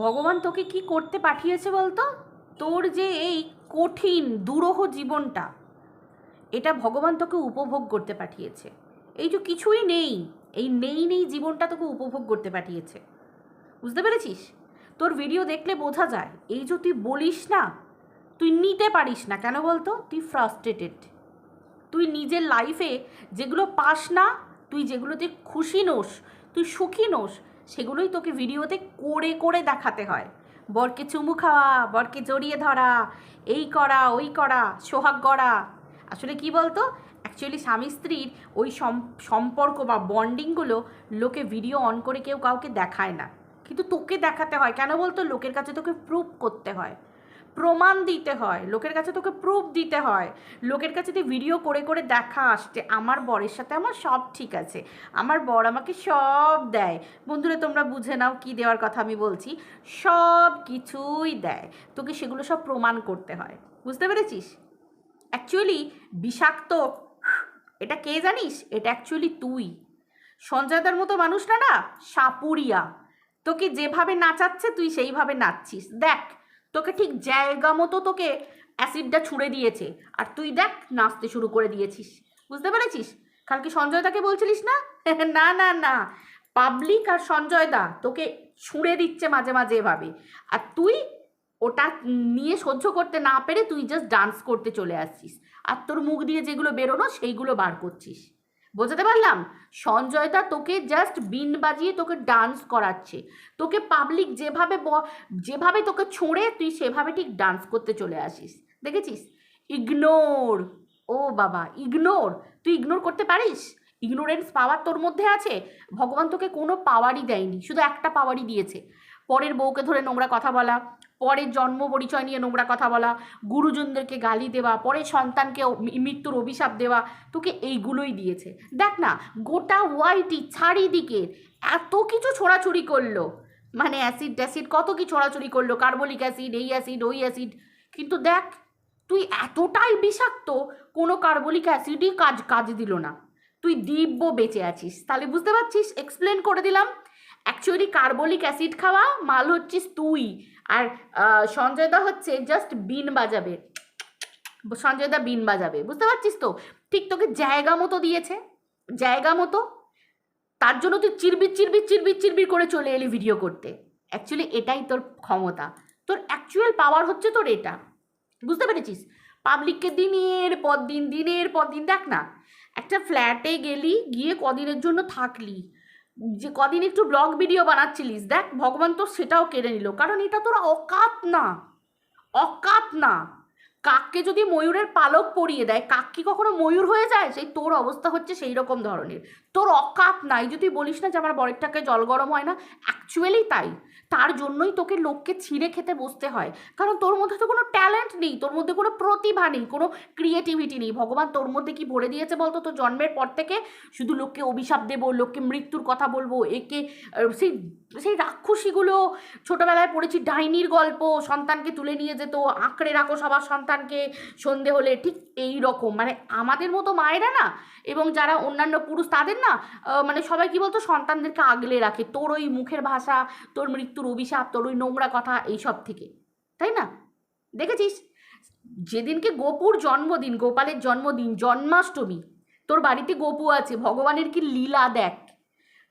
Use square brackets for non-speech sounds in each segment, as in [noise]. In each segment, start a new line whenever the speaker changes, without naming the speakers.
ভগবান তোকে কি করতে পাঠিয়েছে বলতো? তোর যে এই কঠিন, দুরূহ জীবনটা, এটা ভগবান তোকে উপভোগ করতে পাঠিয়েছে। এই যে কিছুই নেই, এই নেই নেই জীবনটা তোকে উপভোগ করতে পাঠিয়েছে। বুঝতে পেরেছিস? তোর ভিডিও দেখলে বোঝা যায়, এই যে তুই বলিস না, তুই নিতে পারিস না। কেন বলতো? তুই ফ্রাস্ট্রেটেড তুই নিজের লাইফে যেগুলো পাস না, তুই যেগুলোতে খুশি নোস, তুই সুখী নোস সেগুলোই তোকে ভিডিওতে করে করে দেখাতে হয়। বরকে চুমু খাওয়া, বরকে জড়িয়ে ধরা, এই করা, ওই করা, সোহাগ গড়া। আসলে কি বলতো? অ্যাকচুয়ালি স্বামী স্ত্রীর ওই সম্পর্ক বা বন্ডিংগুলো লোকে ভিডিও অন করে কেউ কাউকে দেখায় না। কিন্তু তোকে দেখাতে হয়। কেন বলতো? লোকের কাছে তোকে প্রুভ করতে হয়। প্রমাণ দিতে হয়। লোকের কাছে তোকে প্রুফ দিতে হয়। লোকের কাছে তুই ভিডিও করে করে দেখাস যে আমার বরের সাথে আমার সব ঠিক আছে। আমার বর আমাকে সব দেয়। বন্ধুরা, তোমরা বুঝে নাও কি দেওয়ার কথা আমি বলছি। সব কিছুই দেয়। তোকে সেগুলো সব প্রমাণ করতে হয়। বুঝতে পেরেছিস? অ্যাকচুয়ালি বিষাক্ত, এটা কে জানিস? এটা অ্যাকচুয়ালি তুই। সঞ্জয়দার মতো মানুষ না না, সাপুরিয়া। তোকে যেভাবে নাচাচ্ছে, তুই সেইভাবে নাচছিস। দেখ তোকে ঠিক জায়গা মতো তোকে অ্যাসিডটা ছুঁড়ে দিয়েছে। আর তুই দেখ, নাচতে শুরু করে দিয়েছিস। বুঝতে পেরেছিস? কালকে সঞ্জয়দাকে বলছিলিস না? [laughs] না না না। পাবলিক আর সঞ্জয়দা তোকে ছুঁড়ে দিচ্ছে মাঝে মাঝে এভাবে। আর তুই ওটা নিয়ে সহ্য করতে না পেরে তুই জাস্ট ডান্স করতে চলে আসছিস। আর তোর মুখ দিয়ে যেগুলো বেরোনো, সেইগুলো বার করছিস। বোঝাতে পারলাম? সঞ্জয়দা তোকে জাস্ট বিন বাজিয়ে তোকে ডান্স করাচ্ছে। তোকে পাবলিক যেভাবে যেভাবে তোকে ছোঁড়ে, তুই সেভাবে ঠিক ডান্স করতে চলে আসিস। দেখেছিস? ইগনোর ও বাবা ইগনোর তুই ইগনোর করতে পারিস? ইগনোরেন্স পাওয়ার তোর মধ্যে আছে? ভগবান তোকে কোনো পাওয়ারই দেয়নি, শুধু একটা পাওয়ারই দিয়েছে। পরের বউকে ধরে নোংরা কথা বলা পরের জন্ম পরিচয় নিয়ে নোংরা কথা বলা, গুরুজনদেরকে গালি দেওয়া, পরের সন্তানকে মৃত্যুর অভিশাপ দেওয়া, তোকে এইগুলোই দিয়েছে। দেখ না, গোটা ওয়াইটি চারিদিকে এত কিছু ছোড়াছুড়ি করল। মানে অ্যাসিড ট্যাসিড কত কি ছোড়াছুড়ি করল, কার্বলিক অ্যাসিড, এই অ্যাসিড, ওই অ্যাসিড। কিন্তু দেখ, তুই এতটাই বিষাক্ত, কোনো কার্বলিক অ্যাসিডই কাজ কাজ দিল না। তুই দিব্য বেঁচে আছিস। তাহলে বুঝতে পারছিস? এক্সপ্লেন করে দিলাম। অ্যাকচুয়ালি কার্বলিক অ্যাসিড খাওয়া, মাল হচ্ছিস তুই। আর সঞ্জয়দা হচ্ছে জাস্ট বিন বাজাবে। সঞ্জয়দা বিন বাজাবে, বুঝতে পারছিস তো? ঠিক তোকে জায়গা মতো দিয়েছে, জায়গা মতো। তার জন্য তুই চিরবির চিরবির চিরবির চিরবির করে চলে এলি ভিডিও করতে। অ্যাকচুয়ালি এটাই তোর ক্ষমতা। তোর অ্যাকচুয়াল পাওয়ার হচ্ছে তোর এটা। বুঝতে পেরেছিস? পাবলিককে দিনের পর দিন, দিনের পর দিন, দেখ না, একটা ফ্ল্যাটে গেলি, গিয়ে কদিনের জন্য থাকলি। যে কদিন একটু ব্লগ ভিডিও বানাচ্ছিলিস, দেখ ভগবান তো সেটাও কেড়ে নিল। কারণ এটা তোর অকাত না অকাত না। কাককে যদি ময়ূরের পালক পরিয়ে দেয়, কাক কি কখনো ময়ূর হয়ে যায়? সেই তোর অবস্থা হচ্ছে সেই রকম ধরনের। তোর অকাত নাই। যদি বলিস না যে আমার বরের টাকে জল গরম হয় না অ্যাকচুয়ালি তাই। তার জন্যই তোকে লোককে ছিঁড়ে খেতে বসতে হয়। কারণ তোর মধ্যে তো কোনো ট্যালেন্ট নেই, তোর মধ্যে কোনো প্রতিভা নেই, কোনো ক্রিয়েটিভিটি নেই। ভগবান তোর মধ্যে কি ভরে দিয়েছে বলতো? তোর জন্মের পর থেকে শুধু লোককে অভিশাপ দেবো, লোককে মৃত্যুর কথা বলব, একে সেই সেই রাক্ষসীগুলো ছোটোবেলায় পড়েছি, ডাইনির গল্প, সন্তানকে তুলে নিয়ে যেত, আঁকড়ে রাখো সবার সন্তানকে সন্ধে হলে। ঠিক এই রকম। মানে আমাদের মতো মায়েরা না, এবং যারা অন্যান্য পুরুষ, তাদের না মানে সবাই কি বলতো, সন্তানদেরকে আগলে রাখে। তোর ওই মুখের ভাষা, তোর মৃত্যুর অভিশাপ, তোর ওই নোংরা কথা, এইসব থেকে। তাই না? দেখেছিস? যেদিনকে গোপুর জন্মদিন, গোপালের জন্মদিন, জন্মাষ্টমী, তোর বাড়িতে গোপু আছে, ভগবানের কি লীলা দেখ।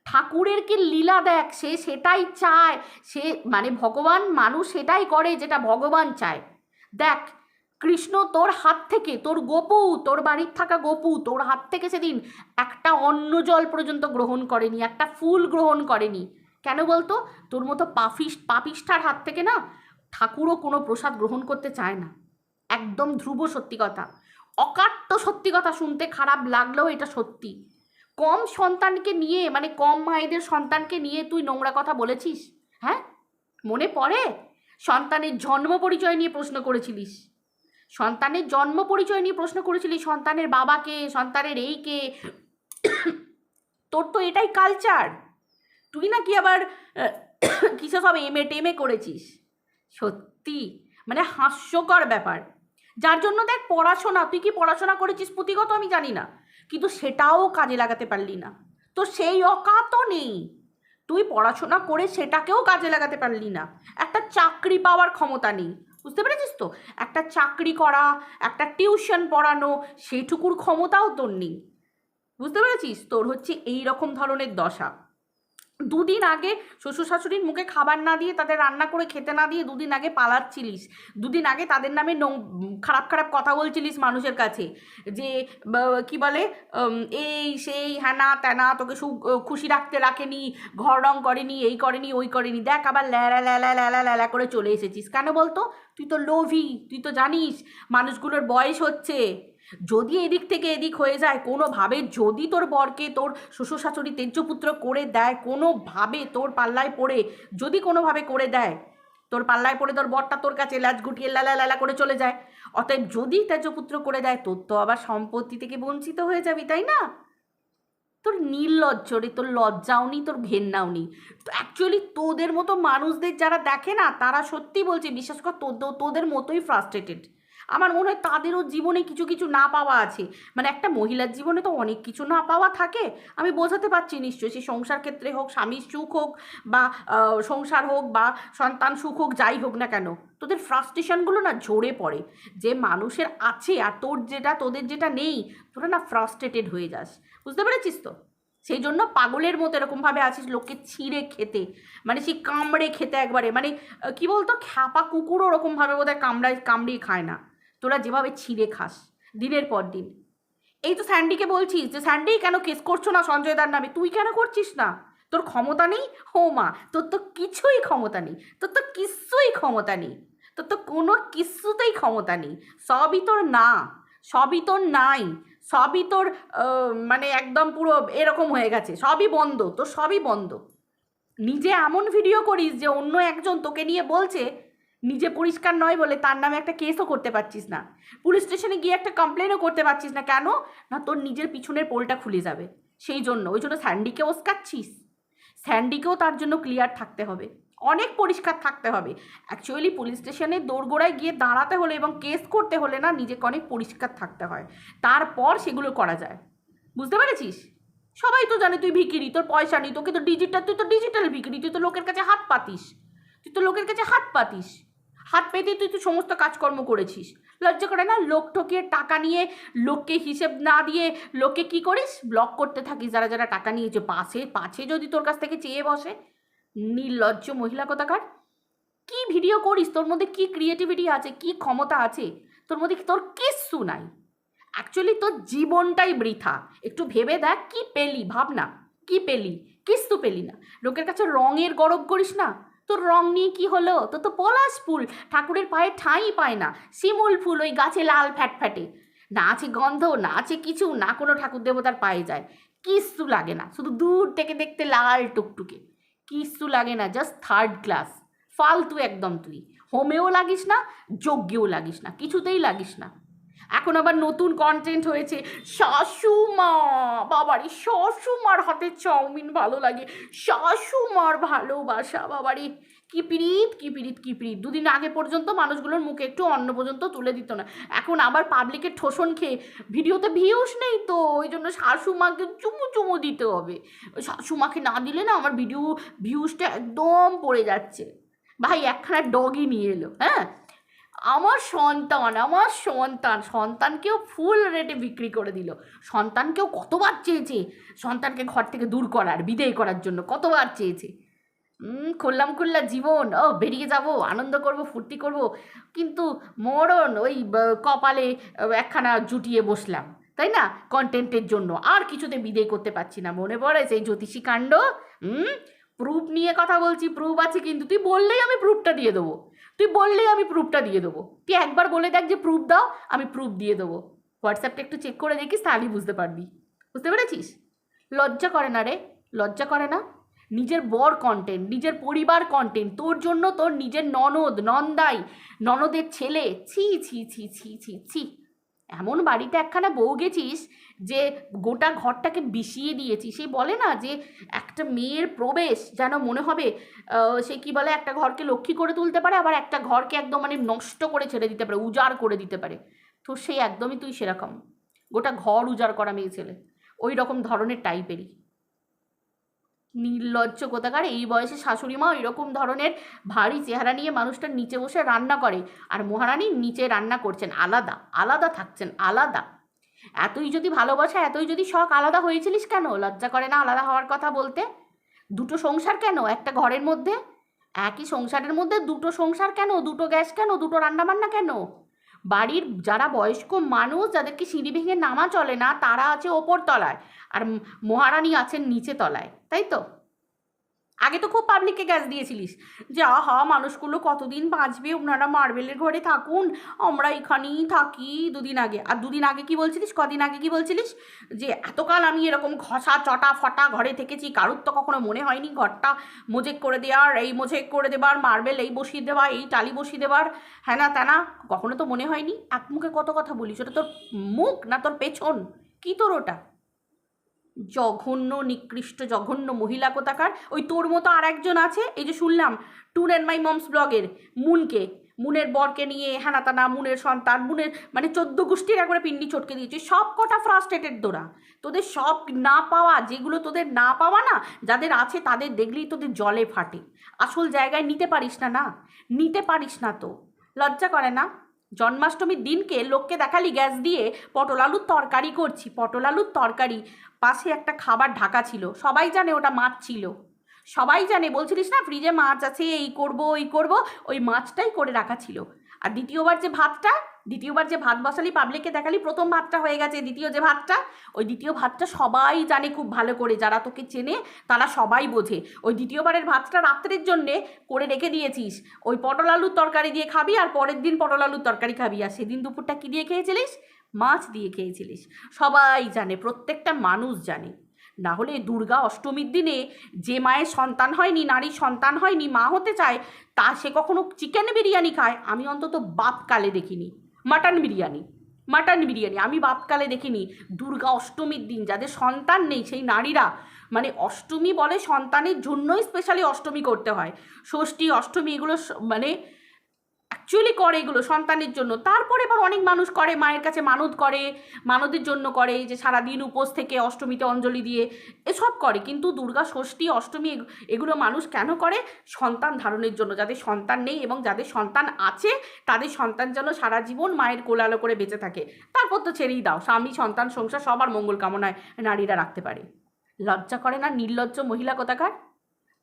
ঠাকুরের কি লীলা দেখ, সে সেটাই চায়, সে মানে ভগবান মানুষ সেটাই করে যেটা ভগবান চায়। দেখ কৃষ্ণ তোর হাত থেকে, তোর গোপু, তোর বাড়ির থাকা গোপু, তোর হাত থেকে সেদিন একটা অন্ন জল পর্যন্ত গ্রহণ করেনি, একটা ফুল গ্রহণ করেনি। কেন বলতো? তোর মতো পাফিস, পাপিষ্ঠার হাত থেকে না ঠাকুরও কোনো প্রসাদ গ্রহণ করতে চায় না। একদম ধ্রুব সত্যি কথা। অকাট্য সত্যি কথা শুনতে খারাপ লাগলেও এটা সত্যি। কম সন্তানকে নিয়ে মানে কম মায়েদের সন্তানকে নিয়ে তুই নোংরা কথা বলেছিস? হ্যাঁ? মনে পড়ে? সন্তানের জন্ম পরিচয় নিয়ে প্রশ্ন করেছিলিস। সন্তানের জন্ম পরিচয় নিয়ে প্রশ্ন করেছিলি সন্তানের বাবাকে সন্তানের এই কে তোর তো এটাই কালচার তুই নাকি আবার আহ, কিসে সব এমএ টেমে করেছিস? সত্যি? মানে হাস্যকর ব্যাপার। যার জন্য দেখ পড়াশোনা তুই কি পড়াশোনা করেছিস পুঁথিগত আমি জানি না। কিন্তু সেটাও কাজে লাগাতে পারলি না। তো সেই অকাতও নেই। তুই পড়াশোনা করে সেটাকেও কাজে লাগাতে পারলি না। একটা চাকরি পাওয়ার ক্ষমতা নেই। বুঝতে পেরেছিস তো? একটা চাকরি করা, একটা টিউশন পড়ানো, সেইটুকুর ক্ষমতাও তোর নেই। বুঝতে পেরেছিস? তোর হচ্ছে এই রকম ধরনের দশা। দুদিন আগে শ্বশুর শাশুড়ির মুখে খাবার না দিয়ে তাদের রান্না করে খেতে না দিয়ে দুদিন আগে পালাচ্ছিলিস। দুদিন আগে তাদের নামে নোং- খারাপ খারাপ কথা বলছিলিস মানুষের কাছে। যে কি বলে এই, সেই, হ্যানা, ত্যানা, তোকে সু খুশি রাখতে রাখেনি, ঘর রং করেনি, এই করেনি, ওই করেনি, দেখ আবার ল্যালা ল্যালা ল্যালা ল্যালা করে চলে এসেছিস। কেন বলতো? তুই তো লোভী, তুই তো জানিস, মানুষগুলোর বয়স হচ্ছে। যদি এদিক থেকে এদিক হয়ে যায়, কোনোভাবে যদি তোর বরকে তোর শ্বশুর শাশুড়ি তেজ্যপুত্র করে দেয়, কোনোভাবে তোর পাল্লায় পড়ে, যদি কোনোভাবে করে দেয়, তোর পাল্লায় পড়ে তোর বরটা তোর কাছে ল্যাচ গুটিয়ে লালা লালা করে চলে যায়। অতএব যদি তেজপুত্র করে দেয়, তোর তো আবার সম্পত্তি থেকে বঞ্চিত হয়ে যাবি, তাই না? তোর নির্লজ্জ রে, তোর লজ্জাও নেই, তোর ঘেন্নাও নেই। তো অ্যাকচুয়ালি তোদের মতো মানুষদের যারা দেখে না, তারা সত্যি বলছে বিশেষ করে তোদের তোদের মতোই ফ্রাস্ট্রেটেড আমার মনে হয় তাদেরও জীবনে কিছু কিছু না পাওয়া আছে। মানে একটা মহিলার জীবনে তো অনেক কিছু না পাওয়া থাকে। আমি বোঝাতে পারছি নিশ্চয়ই, সে সংসার ক্ষেত্রে হোক স্বামীর সুখ হোক বা সংসার হোক বা, সন্তান সুখ হোক, যাই হোক না কেন, তোদের ফ্রাস্ট্রেশনগুলো না ঝরে পড়ে। যে মানুষের আছে আর তোর যেটা, তোদের যেটা নেই, তোরা না ফ্রাস্ট্রেটেড হয়ে যাস। বুঝতে পেরেছিস তো? সেই জন্য পাগলের মতো এরকমভাবে আছিস, লোককে ছিঁড়ে খেতে। মানে সেই কামড়ে খেতে একবারে মানে কি বলতো, খ্যাপা কুকুরও ওরকমভাবে বোধহয় কামড়ায়, কামড়িয়ে খায় না। তোরা যেভাবে ছিঁড়ে খাস, দিনের পর দিন। এই তো স্যান্ডিকে বলছিস যে, স্যান্ডি, কেন কেস করছ না সঞ্জয় দার নামে? তুই কেন করছিস না? তোর ক্ষমতা নেই? হো মা, তোর তো কিছুই ক্ষমতা নেই। তোর তো কিছুই ক্ষমতা নেই। তোর তো কোনো কিছুতেই ক্ষমতা নেই। সবই তোর না, সবই তোর নাই, সবই তোর মানে একদম পুরো এরকম হয়ে গেছে। সবই বন্ধ, তোর সবই বন্ধ। নিজে এমন ভিডিও করিস যে, অন্য একজন তোকে নিয়ে বলছে নিজে পরিষ্কার নয় বলে তার নামে একটা কেসও করতে পারছিস না। পুলিশ স্টেশনে গিয়ে একটা কমপ্লেনও করতে পারছিস না। কেন? না তোর নিজের পিছনের পোলটা খুলে যাবে। সেই জন্য। ওই জন্য স্যান্ডিকে ওস্কাচ্ছিস। স্যান্ডিকেও তার জন্য ক্লিয়ার থাকতে হবে। অনেক পরিষ্কার থাকতে হবে। অ্যাকচুয়ালি পুলিশ স্টেশনে দোরগোড়ায় গিয়ে দাঁড়াতে হলে এবং কেস করতে হলে না নিজেকে অনেক পরিষ্কার থাকতে হয়। তারপর সেগুলো করা যায়। বুঝতে পেরেছিস? সবাই তো জানে তুই ভিকিরি, তোর পয়সা নেই, তোকে তো ডিজিটাল তুই তো ডিজিটাল ভিকিরি, তুই তো লোকের কাছে হাত পাতিস। তুই তো লোকের কাছে হাত পাতিস। হাত পেতে তুই তো সমস্ত কাজকর্ম করেছিস। লজ্জা করে না? লোক ঠকিয়ে টাকা নিয়ে, লোককে হিসেব না দিয়ে লোককে কি করিস? ব্লক করতে থাকিস, যারা যারা টাকা নিয়েছে। পাশে, পাছে যদি তোর কাছ থেকে চেয়ে বসে। নির্লজ্জ মহিলা কোথাকার? কি ভিডিও করিস? তোর মধ্যে কি ক্রিয়েটিভিটি আছে? কি ক্ষমতা আছে? তোর মধ্যে তোর কিচ্ছু নাই। অ্যাকচুয়ালি তোর জীবনটাই বৃথা। একটু ভেবে দেখ, কি পেলি? ভাব না কি পেলি? কিস্তু পেলি না। লোকের কাছে রঙের গরব করিস না? তোর রং নিয়ে কি হলো? তোর তো পলাশ ফুল, ঠাকুরের পায়ে ঠাঁই পায় না, শিমুল ফুল ওই গাছে লাল ফ্যাট ফ্যাটে না আছে গন্ধ, না আছে কিছু, না কোনো ঠাকুর দেবতার পায়ে যায়। কিচ্ছু লাগে না, শুধু দূর থেকে দেখতে লাল টুকটুকে। কিচ্ছু লাগে না জাস্ট থার্ড ক্লাস ফালতু একদম তুই। হোমেও লাগিস না, যজ্ঞেও লাগিস না, কিছুতেই লাগিস না। এখন আবার নতুন কন্টেন্ট হয়েছে। শাশুমা, বাবারি, শাশুমার হাতের চাউমিন ভালো লাগে। শাশুমার ভালোবাসা, বাবারি। কি পিরিত কি পিরিত কি পিরিত। দুদিন আগে পর্যন্ত মানুষগুলোর মুখে একটু অন্ন পর্যন্ত তুলে দিত না। এখন আবার পাবলিকের ঠোসন খেয়ে ভিডিওতে ভিউস নেই তো, ওই জন্য শাশুমাকে চুমু চুমু দিতে হবে। শাশুমাকে না দিলে না আমার ভিডিও ভিউসটা একদম পড়ে যাচ্ছে। ভাই, একখানা ডগই নিয়ে এলো হ্যাঁ? আমার সন্তান আমার সন্তান, সন্তানকেও ফুল রেটে বিক্রি করে দিল। সন্তানকেও কতবার চেয়েছে? সন্তানকে ঘর থেকে দূর করার, বিদেয় করার জন্য কতবার চেয়েছে? খুললাম খুল্লা জীবন, ও, বেরিয়ে যাব, আনন্দ করব, ফুর্তি করব, কিন্তু মরণ ওই কপালে একখানা জুটিয়ে বসলাম, তাই না? কন্টেন্টের জন্য, আর কিছুতে বিদেয় করতে পারছি না, মনে পড়ে সেই জ্যোতিষী কাণ্ড? হুম প্রুফ নিয়ে কথা বলছি প্রুফ আছে, কিন্তু তুই বললেই আমি প্রুফটা দিয়ে দেবো। তুই বললেই আমি প্রুফটা দিয়ে দেবো। তুই একবার বলে দেখ যে প্রুফ দাও, আমি প্রুফ দিয়ে দেবো। হোয়াটসঅ্যাপটা একটু চেক করে দেখিস, তাহলেই বুঝতে পারবি। বুঝতে পেরেছিস? লজ্জা করে না রে, লজ্জা করে না। নিজের বর কন্টেন্ট নিজের পরিবার কন্টেন্ট তোর জন্য তোর নিজের ননদ, নন্দাই, ননদের ছেলে, ছি ছি ছি ছি ছি ছি। এমন বাড়িতে একখানা বউ গেছিস যে গোটা ঘরটাকে বিষিয়ে দিয়েছি, সে বলে না যে একটা মেয়ের প্রবেশ যেন মনে হবে সে কি বলে, একটা ঘরকে লক্ষ্মী করে তুলতে পারে, আবার একটা ঘরকে একদম মানে নষ্ট করে ছেড়ে দিতে পারে, উজাড় করে দিতে পারে। তো সেই একদমই তুই সেরকম। গোটা ঘর উজাড় করা মেয়ে ছেলে। ওই রকম ধরনের টাইপেরই। নির্লজ্জ কোথাকার, এই বয়সে শাশুড়ি মা এরকম ধরনের ভারী চেহারা নিয়ে মানুষটার নিচে বসে রান্না করে। আর মহারানী নিচে রান্না করছেন, আলাদা আলাদা থাকছেন, আলাদা। এতই যদি ভালোবাসা, এতই যদি শখ, আলাদা হয়েছিলিস কেন? লজ্জা করে না আলাদা হওয়ার কথা বলতে? দুটো সংসার কেন? একটা ঘরের মধ্যে? একই সংসারের মধ্যে দুটো সংসার কেন? দুটো গ্যাস কেন? দুটো রান্নাবান্না কেন? বাড়ির যারা বয়স্ক মানুষ, যাদেরকে সিঁড়ি ভেঙে নামা চলে না, তারা আছে ওপর তলায়। আর মহারানী আছেন নিচে তলায়, তাই তো? আগে তো খুব পাবলিককে গ্যাস দিয়েছিলিস। যে, আহা, মানুষগুলো কতদিন বাঁচবে? ওনারা মার্বেলের ঘরে থাকুন। আমরা এখানেই থাকি। দুদিন আগে। আর দুদিন আগে কি বলছিলিস? কদিন আগে কি বলছিলিস? যে, এতকাল আমি এরকম ঘষা, চটা, ফটা ঘরে থেকেছি। কারুর তো কখনো মনে হয়নি ঘরটা মোজেক করে দেওয়ার, এই মোজেক করে দেবার মার্বেল এই বসিয়ে দেওয়া এই টালি বসিয়ে দেবার। হ্যাঁ না ত্যানা কখনো তো মনে হয়নি? এক মুখে কত কথা বলিস? ওটা তোর মুখ না তোর পেছন? কি তোর ওটা? জঘন্য, নিকৃষ্ট, জঘন্য মহিলা কোথাকার? ওই তোর মতো আর একজন আছে? এই যে শুনলাম টুন অ্যান্ড মাই মমস ব্লগের মুনকে, মুনের বরকে নিয়ে হ্যানাতানা মুনের সন্তান, মুনের মানে চোদ্দ গোষ্ঠীর একবারে পিন্ডি চটকে দিয়েছে। সব কটা ফ্রাস্ট্রেটেড দোরা তোদের সব না পাওয়া, যেগুলো তোদের না পাওয়া না, যাদের আছে তাদের দেখলেই তোদের জলে ফাটে। আসল জায়গায় নিতে পারিস না না? নিতে পারিস না তো। লজ্জা করে না? জন্মাষ্টমীর দিনকে লোককে দেখালি গ্যাস দিয়ে পটল আলুর তরকারি করছি। পটল আলুর তরকারি পাশে একটা খাবার ঢাকা ছিল। সবাই জানে ওটা মাছ ছিল। সবাই জানে, বলছিলিস না ফ্রিজে মাছ আছে, এই করব, ওই করব, ওই মাছটাই করে রাখা ছিল। আর দ্বিতীয়বার যে ভাতটা দ্বিতীয়বার যে ভাত বসালি পাবলিককে দেখালি প্রথম ভাতটা হয়ে গেছে, দ্বিতীয় যে ভাতটা, ওই দ্বিতীয় ভাতটা সবাই জানে খুব ভালো করে, যারা তোকে চেনে তারা সবাই বোঝে। ওই দ্বিতীয়বারের ভাতটা রাত্রের জন্যে করে রেখে দিয়েছিস। ওই পটল আলুর তরকারি দিয়ে খাবি আর পরের দিন পটল আলুর তরকারি খাবি। আর সেদিন দুপুরটা কী দিয়ে খেয়েছিলিস? মাছ দিয়ে খেয়েছিলিস। সবাই জানে, প্রত্যেকটা মানুষ জানে। না হলে দুর্গা অষ্টমীর দিনে যে মায়ের সন্তান হয়নি, নারীর সন্তান হয়নি, মা হতে চায়, তা সে কখনো চিকেন বিরিয়ানি খায়, আমি অন্তত বাপকালে দেখিনি। Mutton biryani mutton biryani. আমি বাপকালে দেখিনি, দুর্গা অষ্টমীর দিন। যাদের সন্তান নেই, সেই নারীরা মানে অষ্টমী বলে সন্তানের জন্যই স্পেশালি অষ্টমী করতে হয়। ষষ্ঠী, অষ্টমী এগুলো মানে অ্যাকচুয়ালি করে এগুলো সন্তানের জন্য। তারপরে এবার অনেক মানুষ করে, মায়ের কাছে মানত করে মানতের জন্য করে যে সারাদিন উপোস থেকে অষ্টমীতে অঞ্জলি দিয়ে, এসব করে। কিন্তু দুর্গা ষষ্ঠী, অষ্টমী এগ- এগুলো মানুষ কেন করে? সন্তান ধারণের জন্য। যাদের সন্তান নেই এবং যাদের সন্তান আছে, তাদের সন্তান যেন সারা জীবন মায়ের কোলালো করে বেঁচে থাকে। তারপর তো ছেড়েই দাও। স্বামী, সন্তান, সংসার সবার মঙ্গল কামনায় নারীরা রাখতে পারে। লজ্জা করে না? নির্লজ্জ মহিলা কোথাকার?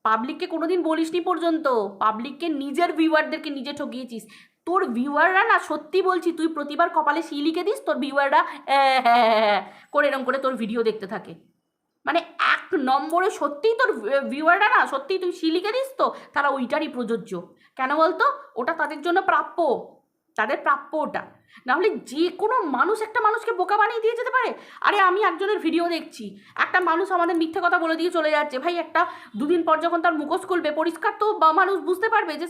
পাবলিককে কোনোদিন বলিসনি পর্যন্ত পাবলিককে নিজের ভিউয়ারদেরকে নিজে ঠকিয়েছিস। তোর ভিউয়াররা না, সত্যি বলছি, তুই প্রতিবার কপালে সি লিখে দিস, তোর ভিউয়াররা করে এরম করে তোর ভিডিও দেখতে থাকে। মানে এক নম্বরে সত্যিই তোর ভিউয়াররা না, সত্যিই তুই সি লিখে দিস তো, তারা ওইটারই প্রযোজ্য। কেন বলতো? ওটা তাদের জন্য প্রাপ্য। তাদের প্রাপ্য ওটা। নাহলে যে কোনো মানুষ একটা মানুষকে বোকা বানিয়ে দিয়ে যেতে পারে। আরে আমি একজনের ভিডিও দেখছি। একটা মানুষ আমাদের মিথ্যে কথা বলে দিয়ে চলে যাচ্ছে। ভাই, একটা দুদিন পর যখন তার মুখোশ খুলবে, পরিষ্কার তো মানুষ বুঝতে পারবে যে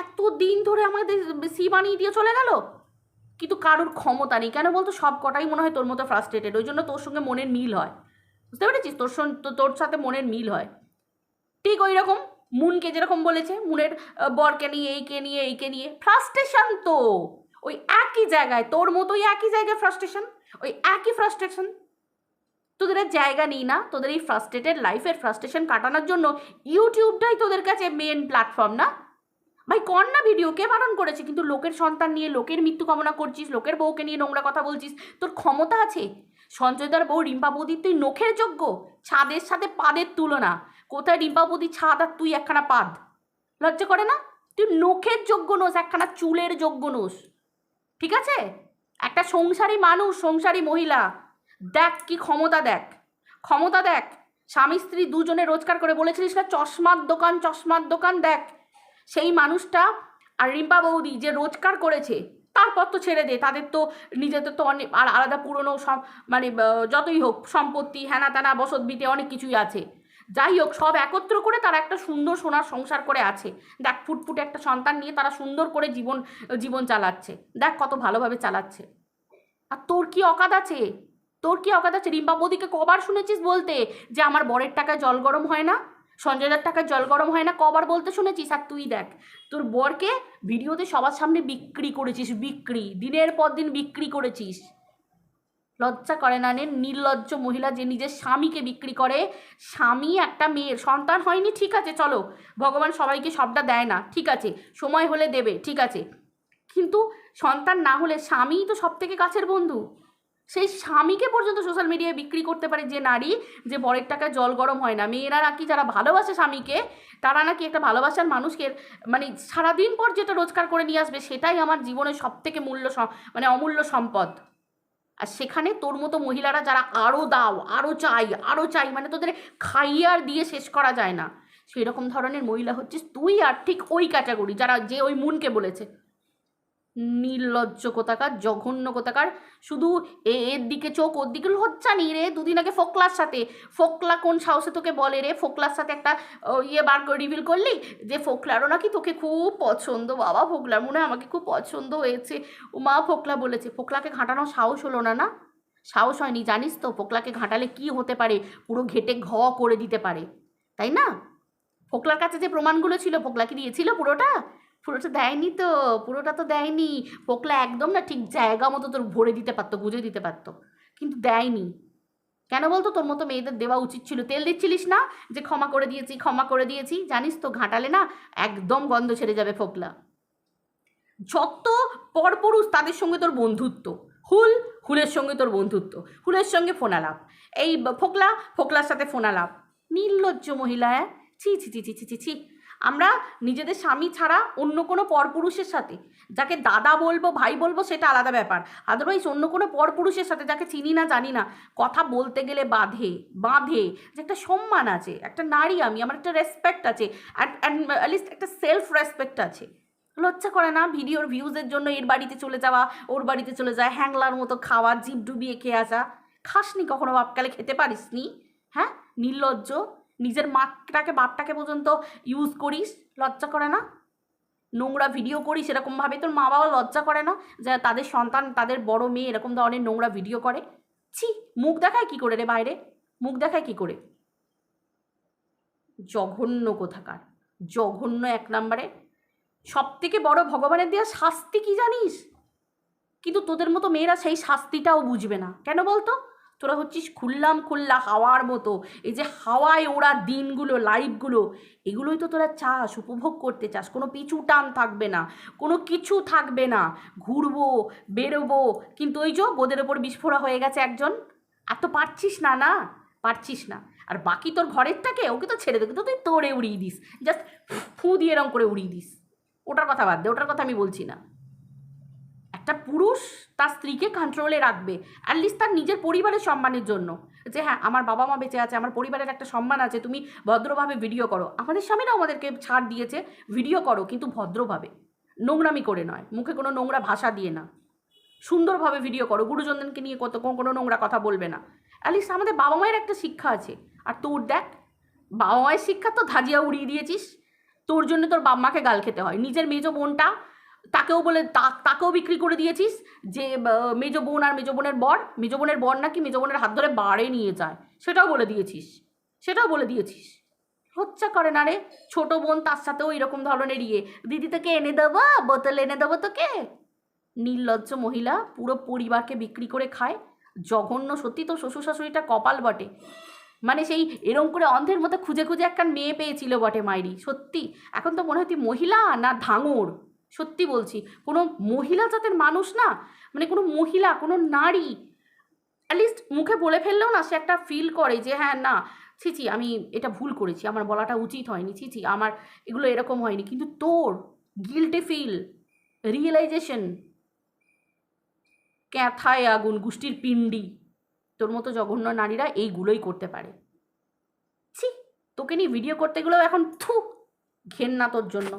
এত দিন ধরে আমাদের সি বানিয়ে দিয়ে চলে গেল? কিন্তু কারোর ক্ষমতা নেই। কেন বলতো? সব কটাই মনে হয় তোর মতো ফ্রাস্ট্রেটেড ওই জন্য তোর সঙ্গে মনের মিল হয়। বুঝতে পেরেছিস? তোর তোর সাথে মনের মিল হয়। ঠিক ওই রকম। মুনকে যেরকম বলেছে, মুনের বরকে নিয়ে, এইকে নিয়ে এইকে নিয়ে। ফ্রাস্ট্রেশন তো। ওই একই জায়গায়, তোর মতোই একই জায়গায় ফ্রাস্ট্রেশন ওই একই ফ্রাস্ট্রেশন তোদের জায়গা নেই না? তোদের এই ফ্রাস্ট্রেটেড লাইফের ফ্রাস্ট্রেশন কাটানোর জন্য ইউটিউবটাই তোদের কাছে মেন প্ল্যাটফর্ম না? ভাই, কর না ভিডিও কে বারণ করেছে? কিন্তু লোকের সন্তান নিয়ে, লোকের মৃত্যু কামনা করছিস, লোকের বউকে নিয়ে নোংরা কথা বলছিস, তোর ক্ষমতা আছে? সঞ্জয়দার বউ রিম্পা বৌদির তুই নখের যোগ্য? ছাদের সাথে পাদের তুলনা। কোথায় রিম্পা বৌদির ছাদ আর তুই একখানা পাদ? লজ্জা করে না? তুই নখের যোগ্য নোস, একখানা চুলের যোগ্য নোস। ঠিক আছে? একটা সংসারী মানুষ, সংসারী মহিলা। দেখ কি ক্ষমতা দেখ। ক্ষমতা দেখ। স্বামী স্ত্রী দুজনে রোজগার করে বলেছিলিস না, চশমার দোকান চশমার দোকান দেখ। সেই মানুষটা আর রিম্পা বৌদি যে রোজগার করেছে, তারপর তো ছেড়ে দে। তাদের তো নিজেদের তো অনেক আর আলাদা পুরনো মানে যতই হোক, সম্পত্তি হ্যানা ত্যানা বসত বিতে অনেক কিছুই আছে। যাই হোক, সব একত্র করে তারা একটা সুন্দর সোনার সংসার করে আছে। দেখ, ফুটফুটে একটা সন্তান নিয়ে তারা সুন্দর করে জীবন জীবন চালাচ্ছে। দেখ, কত ভালোভাবে চালাচ্ছে। আর তোর কি অকাত আছে? তোর কি অকাত আছে? রিম্পা বৌদিকে কবার শুনেছিস বলতে যে আমার বরের টাকায় জল গরম হয় না? সঞ্জয়দার টাকায় জল গরম হয় না? কবার বলতে শুনেছিস? আর তুই দেখ, তোর বরকে ভিডিওতে সবার সামনে বিক্রি করেছিস, বিক্রি। দিনের পর দিন বিক্রি করেছিস। লজ্জা করে না নেন নির্লজ্জ মহিলা যে নিজের স্বামীকে বিক্রি করে, স্বামী একটা মেয়ের, সন্তান হয়নি, ঠিক আছে, চলো। ভগবান সবাইকে সবটা দেয় না, ঠিক আছে, সময় হলে দেবে, ঠিক আছে। কিন্তু সন্তান না হলে স্বামীই তো সব থেকে কাছের বন্ধু। সেই স্বামীকে পর্যন্ত সোশ্যাল মিডিয়ায় বিক্রি করতে পারে যে নারী, যে বরের টাকায় জল গরম হয় না। মেয়েরা নাকি যারা ভালোবাসে স্বামীকে, তারা নাকি একটা ভালোবাসার মানুষকে মানে সারাদিন পর যেটা রোজগার করে নিয়ে আসবে, সেটাই আমার জীবনের সব থেকে মূল্য মানে অমূল্য সম্পদ। আর সেখানে তোর মতো মহিলারা যারা আরও দাও আরও চাই আরও চাই মানে তোদের খাইয়ে আর দিয়ে শেষ করা যায় না। সেই রকম ধরনের মহিলা হচ্ছিস তুই আর ঠিক ওই ক্যাটাগরি যারা যে ওই মুনকে বলেছে। নির্লজ্জ কোথাকার জঘন্য কোথাকার শুধু এর দিকে চোখ, ওর দিকে লজ্জা নেই রে। দুদিন আগে ফোকলার সাথে। ফোকলা কোন সাহসে তোকে বলে রে? ফোকলার সাথে একটা ইয়ে বার করে রিভিল করলি? যে ফোকলারও নাকি তোকে খুব পছন্দ। বাবা, ফোকলার মনে হয় আমাকে খুব পছন্দ হয়েছে। ও মা ফোকলা বলেছে, ফোকলাকে ঘাটানোর সাহস হলো না না? সাহস হয়নি, জানিস তো? ফোকলাকে ঘাঁটালে কি হতে পারে? পুরো ঘেটে ঘ করে দিতে পারে। তাই না? ফোকলার কাছে যে প্রমাণগুলো ছিল ফোকলা কি দিয়েছিল পুরোটা? পুরোটা দেয়নি তো, পুরোটা তো দেয়নি। ফোকলা একদম না ঠিক জায়গা মতো তোর ভরে দিতে পারতো বুঝে দিতে পারতো। কিন্তু দেয়নি। কেন বলতো? তোর মতো মেয়েদের দেওয়া উচিত ছিল। তেল দিচ্ছিলিস না যে ক্ষমা করে দিয়েছি, ক্ষমা করে দিয়েছি? জানিস তো ঘাটালে না একদম গন্ধ ছেড়ে যাবে ফোকলা। যত পরপুরুষ তাদের সঙ্গে তোর বন্ধুত্ব। হুল, হুলের সঙ্গে তোর বন্ধুত্ব। হুলের সঙ্গে ফোনালাপ। এই ফোকলা, ফোকলার সাথে ফোনালাপ। নির্লজ্জ মহিলা হ্যাঁ? ছি ছি ছি ছি ছি ছি। আমরা নিজেদের স্বামী ছাড়া অন্য কোনো পরপুরুষের সাথে, যাকে দাদা বলব, ভাই বলব, সেটা আলাদা ব্যাপার। আদারওয়াইজ অন্য কোনো পরপুরুষের সাথে যাকে চিনি না, জানি না, কথা বলতে গেলে বাঁধে বাঁধে, যে একটা সম্মান আছে, একটা নারী আমি, আমার একটা রেসপেক্ট আছে অ্যাটলিস্ট একটা সেলফ রেসপেক্ট আছে। লজ্জা করে না ভিডিওর ভিউজের জন্য এর বাড়িতে চলে যাওয়া, ওর বাড়িতে চলে যায় হ্যাংলার মতো খাওয়া, জিভ ডুবিয়ে খেয়ে আসা? খাসনি কখনো বাপকালে, খেতে পারিসনি? হ্যাঁ? নির্লজ্জ। নিজের মাটাকে বাপটাকে পর্যন্ত ইউজ করিস, লজ্জা করে না? নোংরা ভিডিও করিস এরকমভাবে তোর মা বাবা লজ্জা করে না? যে তাদের সন্তান, তাদের বড় মেয়ে এরকম ধরনের নোংরা ভিডিও করে? ছি, মুখ দেখায় কি করে রে বাইরে? মুখ দেখায় কি করে? জঘন্য কোথাকার, জঘন্য এক নম্বরে। সব থেকে বড় ভগবানের দেওয়া শাস্তি কি জানিস? কিন্তু তোদের মতো মেয়েরা সেই শাস্তিটাও বুঝবে না। কেন বলতো? তোরা হচ্ছিস খুললাম খুল্লা হাওয়ার মতো। এই যে হাওয়ায় ওরা দিনগুলো, লাইফগুলো, এগুলোই তো তোরা চাস উপভোগ করতে চাস। কোনো পিছু টান থাকবে না, কোনো কিছু থাকবে না। ঘুরবো, বেরোবো, কিন্তু ওই যে গোদের ওপর বিস্ফোরা হয়ে গেছে একজন। আর তো পারছিস না না? পারছিস না। আর বাকি তোর ঘরেরটাকে ওকে তো ছেড়ে দেবে তো তুই তোড়ে উড়িয়ে দিস। জাস্ট ফু দিয়ে এরম করে উড়িয়ে দিস। ওটার কথা বাদ দে, ওটার কথা আমি বলছি না। একটা পুরুষ তার স্ত্রীকে কন্ট্রোলে রাখবে। অ্যাটলিস্ট তার নিজের পরিবারের সম্মানের জন্য। যে হ্যাঁ আমার বাবা মা বেঁচে আছে, আমার পরিবারের একটা সম্মান আছে, তুমি ভদ্রভাবে ভিডিও করো। আমাদের স্বামীরাও আমাদেরকে ছাড় দিয়েছে ভিডিও করো, কিন্তু ভদ্রভাবে। নোংরামি করে নয়। মুখে কোনো নোংরা ভাষা দিয়ে না। সুন্দরভাবে ভিডিও করো। গুরুজনদেরকে নিয়ে কত কোনো নোংরা কথা বলবে না। অ্যাটলিস্ট আমাদের বাবা মায়ের একটা শিক্ষা আছে। আর তোর দেখ বাবা মায়ের শিক্ষা তো ধাজিয়া উড়িয়ে দিয়েছিস। তোর জন্য তোর বাপ মাকে গাল খেতে হয়। নিজের মেজো বোনটা তাকেও বলে তাকেও বিক্রি করে দিয়েছিস যে মেজো বোন আর মেজো বোনের বর। মেজো বোনের বর নাকি মেজো বোনের হাত ধরে বাড়ে নিয়ে যায়। সেটাও বলে দিয়েছিস। সেটাও বলে দিয়েছিস। লজ্জা করে না রে? ছোট বোন তার সাথেও এরকম ধরনের ইয়ে। দিদি তোকে এনে দেবো, বোতল এনে দেবো তোকে? নির্লজ্জ মহিলা পুরো পরিবারকে বিক্রি করে খায়। জঘন্য, সত্যি তো শ্বশুর শাশুড়িটা কপাল বটে। মানে সেই এরম করে অন্ধের মতো খুঁজে খুঁজে একটা মেয়ে পেয়েছিল বটে মাইরি। সত্যি? এখন তো মনে হয় তুই মহিলা না ধাঙর। সত্যি বলছি, কোনো মহিলা জাতের মানুষ না মানে কোনো মহিলা, কোনো নারী অ্যাটলিস্ট মুখে বলে ফেললেও না সে একটা ফিল করে যে হ্যাঁ না, ছি ছি, আমি এটা ভুল করেছি, আমার বলাটা উচিত হয়নি, ছি ছি, আমার এগুলো এরকম হয়নি। কিন্তু তোর গিল্টে ফিল রিয়েলাইজেশন ক্যাথায় আগুন, গোষ্ঠীর পিণ্ডি, তোর মতো জঘন্য নারীরা এইগুলোই করতে পারে। ছি, তোকে নিয়ে ভিডিও করতে গেলেও এখন থু ঘেন না তোর জন্য।